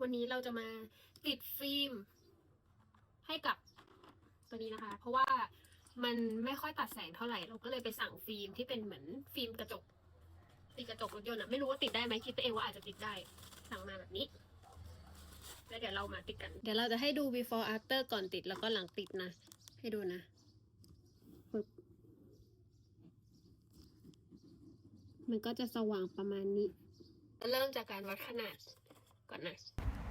วันนี้เราจะมาติดฟิล์มให้กับตัวนี้นะคะ เพราะว่ามันไม่ค่อยตัดแสงเท่าไหร่ เราก็เลยไปสั่งฟิล์มที่เป็นเหมือนฟิล์มกระจกติดกระจกรถยนต์อะไม่รู้ว่าติดได้ไหมคิดไปเองว่าอาจจะติดได้สั่งมาแบบนี้แล้วเดี๋ยวเรามาติดกัน เดี๋ยวเราจะให้ดู before after ก่อนติดแล้วก็หลังติดนะ ให้ดูนะปึ๊บมันก็จะสว่างประมาณนี้ เริ่มจากการวัดขนาด ก่อนนะ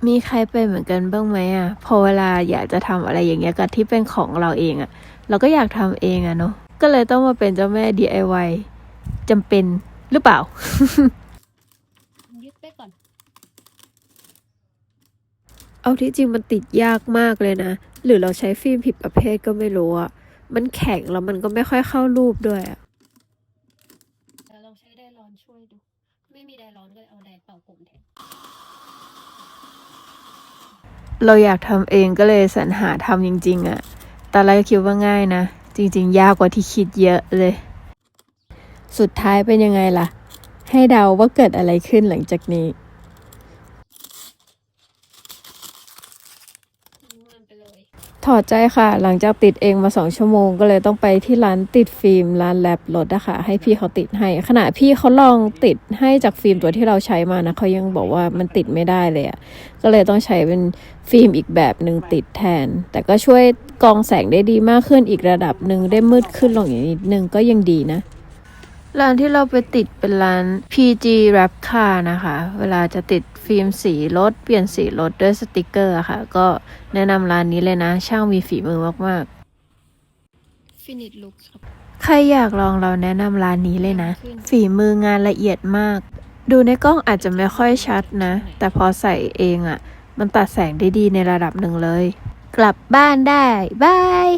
มีใครเป็นเหมือนกันบ้างไหมอะ พอเวลาอยากจะทำอะไรอย่างเงี้ยกับที่เป็นของเราเองอะ เราก็อยากทำเองอะเนาะ ก็เลยต้องมาเป็นเจ้าแม่ DIY จำเป็นหรือเปล่า ยึดไปก่อน เอาที่จริงมันติดยากมากเลยนะ หรือเราใช้ฟิล์มผิดประเภทก็ไม่รู้อะ มันแข็งแล้วมันก็ไม่ค่อยเข้ารูปด้วยอะเดี๋ยวลองใช้ไดร้อนช่วยดู ไม่มีไดร้อนก็เลยเอาไดเป่าผมแทน เราอยากทำเองก็เลยสรรหาทำจริง ๆอะตอนแรกคิดว่าง่ายนะ จริง ๆ ยากกว่าที่คิดเยอะเลย สุดท้ายเป็นยังไงล่ะ ให้เดาว่าเกิดอะไรขึ้นหลังจากนี้ ทิ้งมันไปเลย ถอดใจค่ะ หลังจากติดเองมาสองชั่วโมง ก็เลยต้องไปที่ร้านติดฟิล์มร้านแลบรถอะค่ะให้พี่เขาติดให้ ขณะพี่เขาลองติดให้จากฟิล์มตัวที่เราใช้มานะเขายังบอกว่ามันติดไม่ได้เลยอะก็เลยต้องใช้เป็นฟิล์มอีกแบบหนึ่งติดแทน แต่ก็ช่วยกองแสงได้ดีมากขึ้นอีกระดับหนึ่งได้มืดขึ้นลงอย่างนิดนึงก็ยังดีนะร้านที่เราไปติดเป็นร้าน PG Rap Car นะคะ เวลาจะติด ฟิล์มสีรถ เปลี่ยนสีรถด้วยสติกเกอร์อะค่ะ ก็แนะนำร้านนี้เลยนะ ช่างมีฝีมือมากฟินิชลุกครับๆใครอยากลองเราแนะนำร้านนี้เลยนะขึ้นฝีมืองานละเอียดมาก ดูในกล้องอาจจะไม่ค่อยชัดนะ แต่พอใส่เองอะ่ะ มันตัดแสงได้ดีในระดับหนึ่งเลย กลับบ้านได้บาย